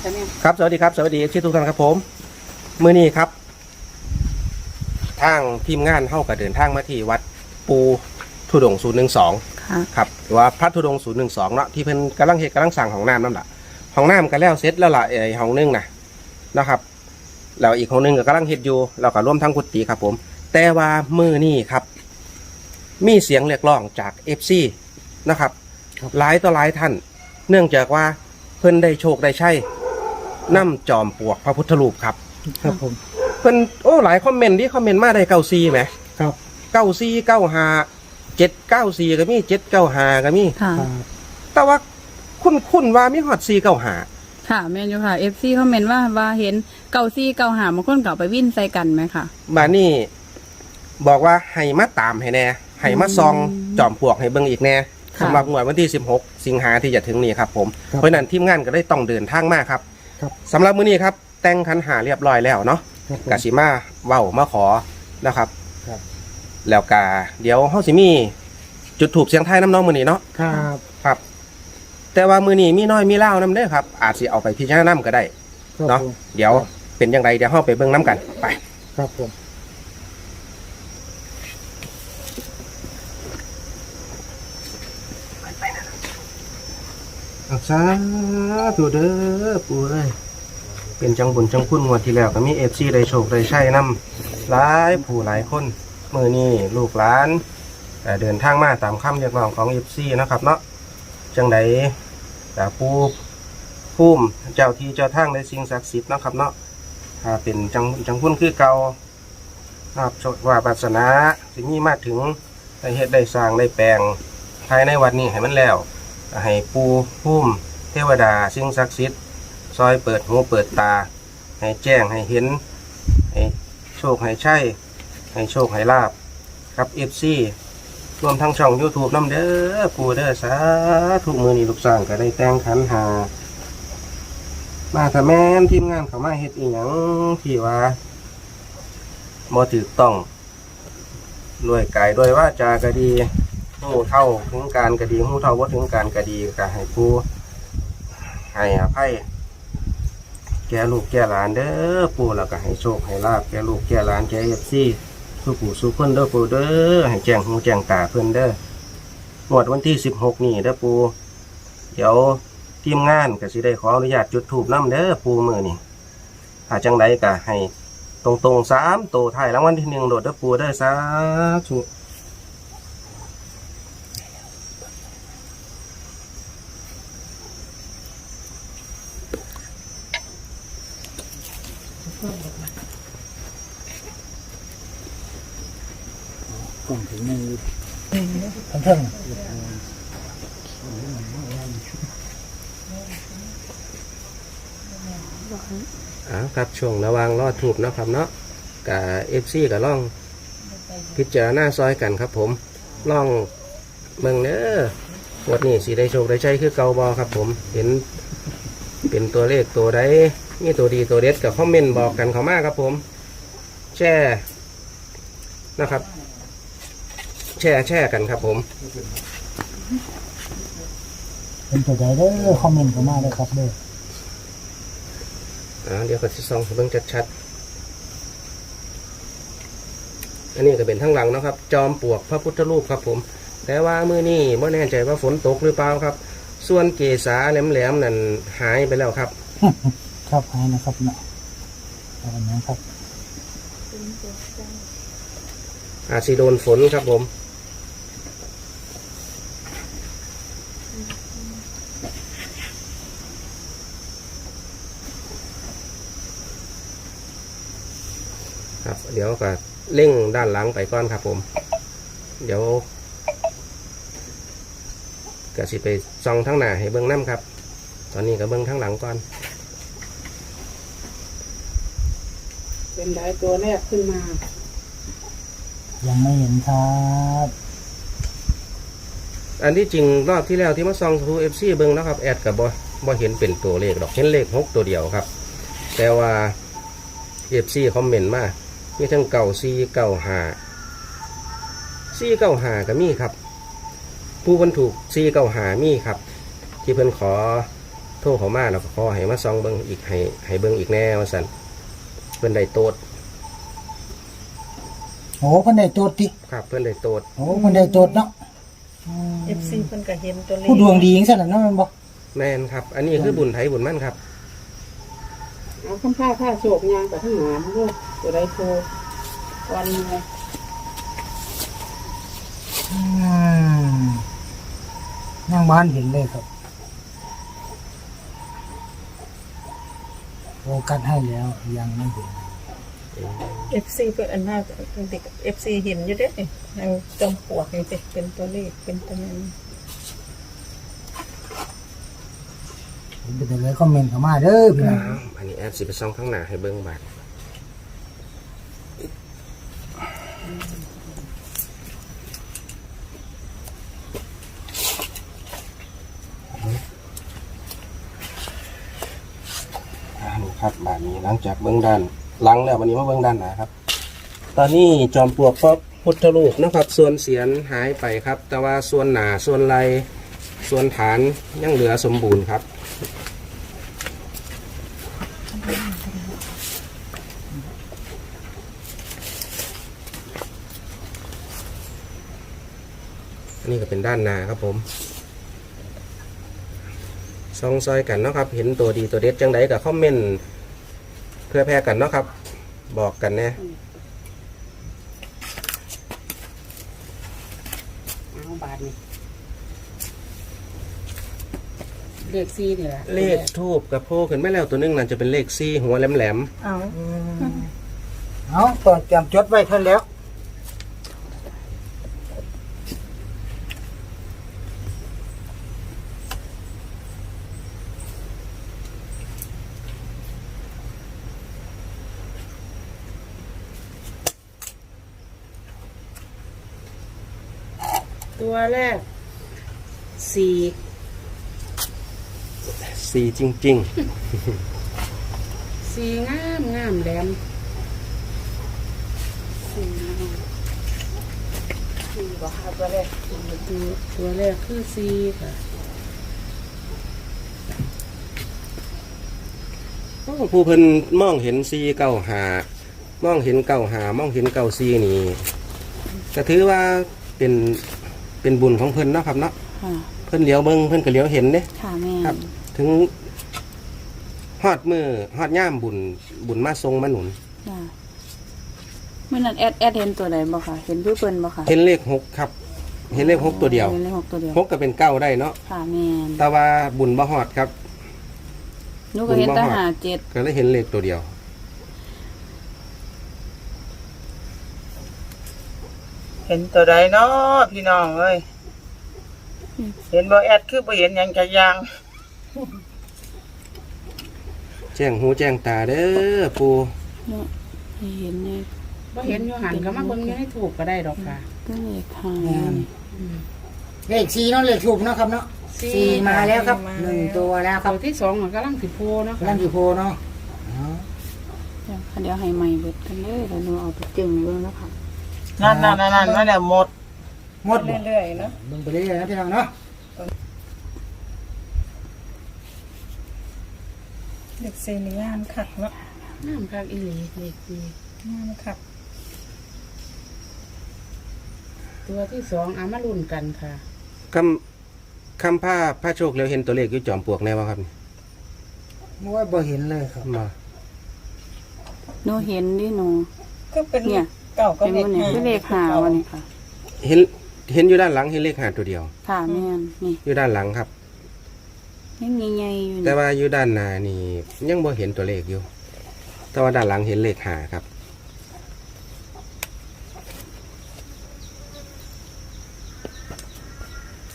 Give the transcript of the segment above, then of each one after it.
ใช่ไหมครับ สวัสดีครับ สวัสดีที่ทุกท่านครับผม มื้อนี้ครับ ทางทีมงานเข้ากับเดินทางมาที่วัดปูทุดงศูนย์หนึ่งสองค่ะครับหรือว่าพระธุดงศูนย์หนึ่งสองเนาะที่เพิ่นกำลังเฮ็ดกำลังสั่งของน้ำนั่นแหละของน้ำก็แล้วเสร็จแล้วล่ะไอ้ห้องหนึงนะนะครับแล้วอีกห้องหนึงก็กำลังเฮ็ดอยู่เราก็ร่วมทั้งกุฏิครับผม แต่ว่ามือนี่ครับ มีเสียงเรียกร้องจากเอฟซีนะครับครับหลายต่อหลายท่าน เนื่องจากว่าเพิ่นได้โชคได้ใช่ น้ำจอมปลวกพระพุทธรูปครับ ครับผม เพิ่นโอ้หลายคอมเมนต์ที่คอมเมนต์มาได้เก้าซีไหมครับเก้าซีเก้าหาเจ็ดเก้าซีก็มีเจ็ดเก้าหาก็มีค่ะ ครับแต่ว่าคุณคุณว่ามีฮอดซีเก้าหาค่ะแมนยูค่ะ FC คอมเมนต์ว่าว่าเห็นเก่าซี่เก่าหาบางคนเก่าไปวิ่นใส่กันไหมค่ะ บานี่บอกว่าให้มาตามให้แน่ให้มาซองอืมจอมปลวกให้เบิ่งอีกแน่ค่ะ สำหรับงวดวันที่ 16 สิงหาที่จะถึงนี้ครับผม ครับ เพราะฉะนั้นทีมงานก็ได้ต้องเดินทางมาครับ ครับสำหรับมื้อนี้ครับ แต่งคันหาเรียบร้อยแล้วเนาะครับผม กาสิมาเว้ามาขอนะครับ ครับ แล้วกาเดี๋ยวเฮาสิมี จุดถูกเสียงไทายน้ำน้องมื้อนี้เนาะครับครับ แต่ว่ามื้อนี้มีน้อยมีเล่าวนํเด้อครับ อาจสิเอาไปพิจารณาก็ได้ ครับเนาะผมเดี๋ยวเป็นยังไงเดี๋ยวเฮาไปเบิ่งน้กันไป ครับผม อาสาธุเด้อปูเอ้ยเป็นจังบุญจังคุณงวดที่แล้วก็มีเอฟซีได้โชคได้ใช้นํหลายผู้หลายคนมือนี้ลูกหลานเอ่เดินทางมาตามคำเรียกร้องของเอฟซีนะครับเนาะจังไดแต่ปูพุ่มเจ้าที่เจ้าทางได้สิ่งศักดิ์สิทธิ์นะครับเนาะถ้าเป็นจังจังคุณคือเก่านะครับโชคว่าปรารถนาสิมีมาถึงได้เฮ็ดได้สร้างได้แปลงภายในวัดนี้ให้มันแล้ว ให้ปูพุ่มเทวดาสิ่งศักดิ์สิทธิ์ซอยเปิดหูเปิดตา ให้แจ้งให้เห็น ให้โชคให้ใช่ให้โชคให้ลาบครับเอฟซีรวมทั้งช่อง YouTube น้ำเด้อปูเด้อสาธุมือนี้ลูกสร้างก็ได้แต่งขันหา มาถ้าแม่นทีมงานเขามาเฮ็ดอีหยังที่ว่าบ่ถูกต้องด้วยกายด้วยว่าจาก็ดี หูเท่าถึงการกระดีหูเท่าว่าถึงการกระดีก็ให้ผู้ให้อภัยแกลูกแกหลานเด้อปู่แล้วก็ให้โชคให้ลาบแกลูกแกหลานแกเอฟซีสู้ปู่สู้คนเด้อปู่เด้อให้แจ้งหูแจ้งตาเพิ่นเด้องวดวันที่สิบหกนี่เด้อปู่เดี๋ยวทีมงานก็สิได้ขออนุญาตจุดถูปน้ำเด้อปู่มือนี่ถ้าจังใดก็ให้ตรงตรงๆสามโตัวท้ายรางวัลที่หนึ่งโดดเด้อปู่เด้อสาธุ ก่อนถึงมือทั้งเท่งอ่าครับช่วงระวางรอดถูกนาะครับเนาะกับเอฟซีกับล่อง พิจารณาซอยกันครับผมล่องเมืองเน้อวันนี้สีได้โชคได้ใช้คือเกาบอครับผมเห็นเป็นตัวเลขตัวใด มีตัวดีตัวเด็ดกับคอมเมนต์บอกกันเขามาครับผม แช่นะครับ แช่แช่กันครับผมเป็นตัวใจเด้อคอมเมนต์เข้ามาเลยครับเด้ออ่าเดี๋ยวก็สิซองให้เบิ่งชัดๆ อันนี้ก็เป็นทั้งหลังเนาะครับ จอมปลวกพระพุทธรูปครับผม แต่ว่ามือนี้ไม่แน่ใจว่าฝนตกหรือเปล่าครับ ส่วนเกษาแหลมๆนั่นหายไปแล้วครับ ครับให้นะครับเนาะเอาอันนี้ครับอาจสิโดนฝนครับผม ครับ เดี๋ยวก็เร่งด้านหลังไปก่อนครับผม เดี๋ยวก็สิไปซองทั้งหน้าให้เบิ้องน้ำครับ ตอนนี้ก็เบิ้องทั้งหลังก่อน เป็นได้ตัวแรกขึ้นมา ยังไม่เห็นครับอันที่จริงรอบที่แล้วที่มาซองทูเอฟซีเบิ้งนะครับแอดกับบบ่เห็นเป็นตัวเลขดอกเห็นเลขหกตัวเดียวครับ แต่ว่าเอฟซีคอมเมนต์มามีทั้งเก่าซีเก่าหาซีเก่าหาก็มีครับ ผู้บรรทุกซีเก่าหามีครับ ที่เพิ่นขอโทรเขามาแล้วก็ขอให้มาซองเบิ่งอีกให้ให้เบิ่งอีกแน่ว่าซั่น เพิ่นได้โตดโอ้เพิ่นได้โจทย์ติครับ เพิ่นได้โตดโอ้เพิ่นได้โจทย์เนาะอืมเอฟซีเพิ่นก็เห็นตัวเลขผู้ดวงดีจังซั่นน่ะเนาะแม่นบ่แม่นครับ อันนี้คือบุญไทยบุญมั่นครับเอาคำผ้าผ้าโศกยางกับทั้งหมาลูกตัวใดโทรวันนี้อืมยังบ้านเห็นเลยครับ โฟกัสให้แล้วยังไม่เห็น เอฟซีเพิ่นอันน่าเด็กเอฟซีเห็นอยู่เด้นี่ทางจอมปลวกนี่สิเป็นตัวเลขเป็นตัวนั้นเป็นตัวเลยคอมเมนต์เข้ามาเด้อพี่น้องอ้าวอันนี้แอปสิไปซ่องข้างหน้าให้เบิ่งบาด ครับบาดนี้หลังจากเบิ่งด้านหลังแล้ววันนี้มาเบิ่งด้านหน้าครับ ตอนนี้จอมปลวกพระพุทธรูปนะครับ ส่วนเสียนหายไปครับ แต่ว่าส่วนหนาส่วนไหลส่วนฐานยังเหลือสมบูรณ์ครับอันนี้ก็เป็นด้านหน้าครับผม ซองซอยกันเนาะครับ เห็นตัวดีตัวเด็ดจังไดกับคอมเมนต์เพื่อแพร่กันเนาะครับ บอกกันแน่เอาบาทนี่เลขซีนี่แหละเลขทูบกับโพขึ้นไม่แล้วตัวหนึงนั่นจะเป็นเลขซี่หัวแหลมเอาเอาตอนเตรียมจดไว้เท่านแล้ว ตัวแรกสี่ๆซี่จริง สี่งามงามแหลมสี่งามสี่บอกค่ะตัวแรกตัวตัวแรกคือสี่ค่ะๆอ้าวผู้เพิ่นมองเห็นซี่เก้าหามองเห็นเก้าหามองเห็นเก้าซี่นี่ก็ถือว่าเป็น เป็นบุญของเพิ่นเนาะครับเนาะค่ะเพิ่นเหลียวเบิ่งเพิ่นก็เหลียวเห็นเด้ ค่ะแม่ครับ ถึงฮอดมือฮอดย่ามบุญบุญมาทรงมาหนุน ค่ะเมื่อนั้นแอดแอดเห็นตัวใดบ่ค่ะ เห็นผู้เปิ้นบ่ค่ะเห็นเลขหกครับ เห็นเลขหกตัวเดียวเห็นเลขหกตัวเดียวหกก็เป็นเก้าได้เนาะค่ะแม่นแต่ว่าบุญบ่ฮอดครับ หนูก็เห็นบุญบ่ทฮอดหารเจ็ดก็เลยเห็นเลขตัวเดียว เห็นตัวใดเนาะพี่น้องเอ้ยเห็นบ่แอดคือบ่เห็นหยังจักอย่างแจ้งหูแจ้งตาเด้อปูเนาะให้เห็นเนี่ยบ่เห็นอยู่หันก็มาเบิ่งอยู่ให้ถูกก็ได้ดอกค่ะก็เลขหาแม่นเลขสี่เนาะเลขถูกเนาะครับเนาะสี่มาแล้วครับหนึ่งตัวแล้วครัตับวที่สองมันกำลังสิโพเนาะนั่ค่ะนคือโพเนาะเอาเดี๋ยวเดี๋ยวให้ใหม่เบิดกันเลยเดี๋ยวหนูเอาไปจึงเบิ่งแล้วค่ะ นั่นนั่นนั่นนั่นมาแล้วหมดหมดบ่เรื่อยๆเนาะลงไปเรื่อยๆนะพี่น้องเนาะเด็กเซนิยานคักเนาะน้ำคักอีหลีเด็กดีงามคักตัวที่สองเอามาลุ้นกันค่ะคำคำผ้าผ้าโชคแล้วเห็นตัวเลขอยู่จอมปลวกแน่บ่ครับนี่โอ้ยบ่เห็นเลยครับมาหนูเห็นดิหนูก็เป็นเนี่ย เก่าก็เป็นเลขวันนี้คือเลขหาวันนี้ค่ะเห็นเห็นอยู่ด้านหลังเห็นเลขหาตัวเดียว ค่ะแม่นนี่อยู่ด้านหลังครับ ยังใหญ่ๆอยู่แต่นี่ว่าอยู่ด้านหน้านี่ยังบ่เห็นตัวเลขอยู่ แต่ว่าด้านหลังเห็นเลขหาครับ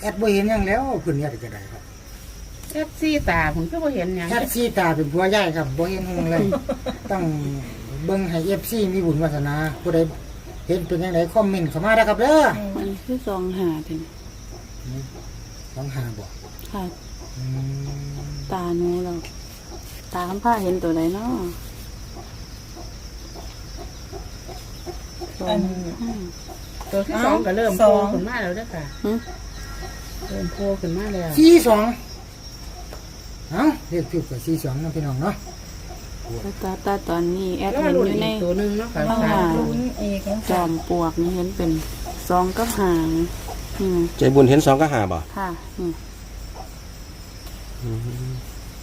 แอดบ่เห็นหยังแล้วเพิ่นแอดก็ได้ครับแค่ซี่ตาผมก็บ่เห็นหยังแอดซีตาเป็นผัวใหญ่ครับบ่เห็นหงเลย ต้อง เบิ่งให้ FC มีบุญวาสนาผู้ใดเห็นเป็นจังไดคอมเมนต์เข้ามาได้ครับเด้อมันคือสองหาถึงลองหาบ่ค่ะ อืมตาหนูเรา ตาคำผ้าเห็นตัวใดเนาะสองห้า ตัวที่สองก็เริ่มโพขึ้นมาแล้วเด้อค่ะหึ เริ่มโพขึ้นมาแล้ว สี่สองเอ้าเลขถูกกับสี่สองนะพี่น้องเนาะ ตาตาตอนนี้แอดแล้วเห็นรุ่นอยู่อีในกตัวหนึงเนาะค่ะข้างหสาน้ามลุ้นอีกนะจอมปลวกนี่เห็นเป็นซองกับหางนี่นะใจบุญเห็นสองก็หาบ่ค่ะนี่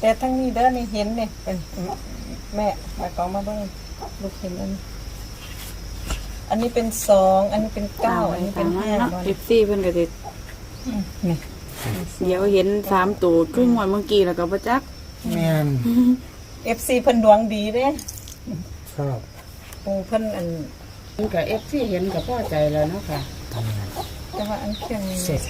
แต่ทั้งนี้เด้อนี่เห็นเนี่ยเป็นแม่มากองมาเบิ่งลูกเห็นอันนี้อันนี้เป็นสองอันนี้เป็นเก้าอันนี้เป็นห้าเนาะบอลเอฟซีเพิ่นก็สินี่เดี๋ยวเห็นสามตัวครึ่งวันเมื่อกี้แล้วก็บ่จักแม่น เอฟซีเพิ่นดวงดีเด้ครับปูเพิ่นอัน มันกับเอฟซีเห็นกับพ่อใจแล้วเนาะค่ะ แต่ว่าอันเคียงนี่เสร็จ